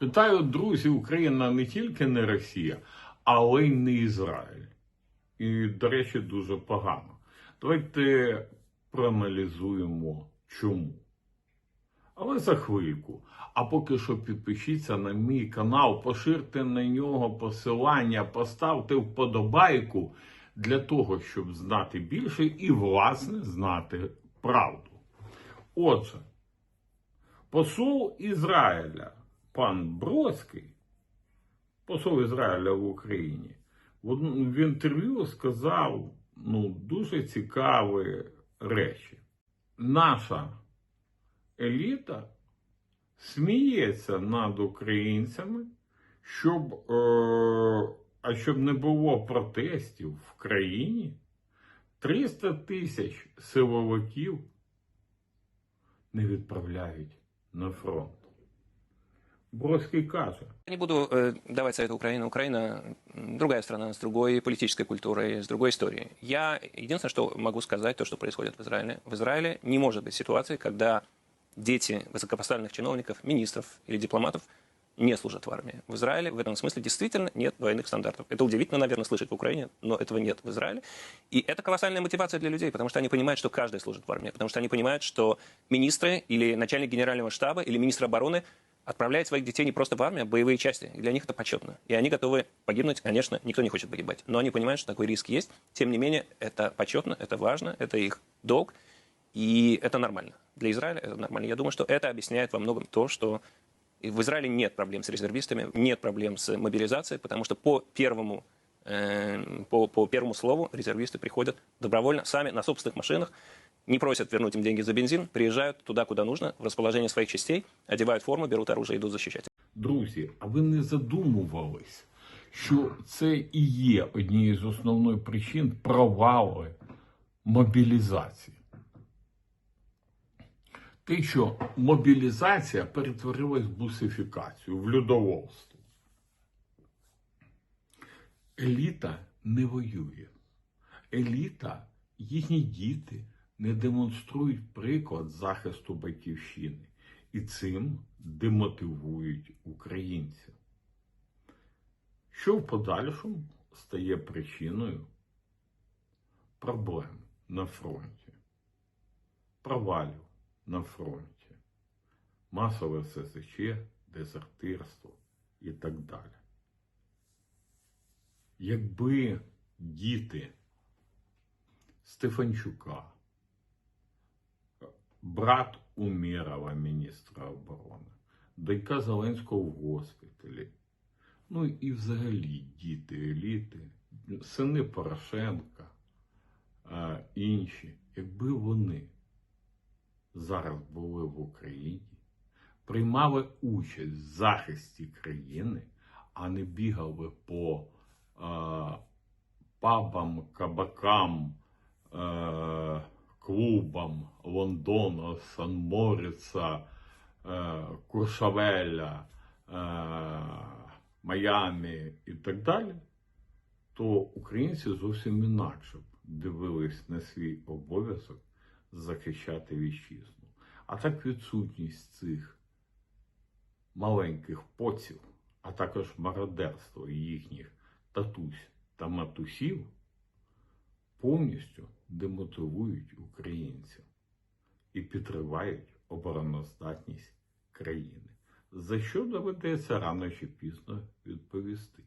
Питаю, друзі, Україна не тільки не Росія, але й не Ізраїль. І, до речі, дуже погано. Давайте проаналізуємо, чому. Але за хвильку. А поки що підпишіться на мій канал, поширте на нього посилання, поставте вподобайку для того, щоб знати більше і, власне, знати правду. Отже, посол Ізраїля, пан Бродський, посол Ізраїля в Україні, в інтерв'ю сказав ну, дуже цікаві речі. Наша еліта сміється над українцями, щоб, е, а щоб не було протестів в країні, 300 тисяч силовиків не відправляють на фронт. Бродський каже, Я не буду э, давать совет Украине. Украина другая страна с другой политической культурой, с другой историей. Я единственное, что могу сказать, то, что происходит в Израиле. В Израиле не может быть ситуации, когда дети высокопоставленных чиновников, министров или дипломатов не служат в армии. В Израиле в этом смысле действительно нет двойных стандартов. Это удивительно, наверное, слышать в Украине, но этого нет в Израиле. И это колоссальная мотивация для людей, потому что они понимают, что каждый служит в армии, потому что они понимают, что министры или начальник генерального штаба или министр обороны отправляют своих детей не просто в армию, а в боевые части. И для них это почетно. И они готовы погибнуть, конечно, никто не хочет погибать. Но они понимают, что такой риск есть. Тем не менее, это почетно, это важно, это их долг. И это нормально. Для Израиля это нормально. Я думаю, что это объясняет во многом то, что в Израиле нет проблем с резервистами, нет проблем с мобилизацией, потому что по первому, э, по, по первому слову резервисты приходят добровольно, сами на собственных машинах, не просят вернуть им деньги за бензин, приезжают туда, куда нужно, в расположение своих частей, одевают форму, берут оружие и идут защищать. друзі, а ви не задумувались, що це і є однією з основних причин провали мобілізації. Те, що мобілізація перетворилась в бусифікацію, в людоволство. Еліта не воює. Еліта, їхні діти Не демонструють приклад захисту батьківщини і цим демотивують українців. Що в подальшому стає причиною проблем на фронті, провалів на фронті, масове ССЧ, дезертирство і так далі. Якби діти Стефанчука, брат Умєрова, міністра оборони, донька Зеленського в госпіталі, ну і взагалі діти еліти, сини Порошенка, а інші, якби вони зараз були в Україні, приймали участь в захисті країни, а не бігали по е, пабам, кабакам, е, клубам Лондона, Сан-Морица, е, Куршавеля, е, Майамі і так далі, то українці зовсім інакше дивились на свій обов'язок захищати вітчизну. А так відсутність цих маленьких поців, а також мародерство їхніх татусь та матусів повністю демотивують українців і підривають обороноздатність країни, за що доведеться рано чи пізно відповісти.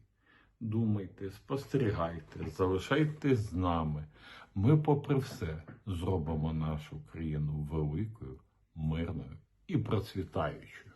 Думайте, спостерігайте, залишайтесь з нами. Ми, попри все, зробимо нашу країну великою, мирною і процвітаючою.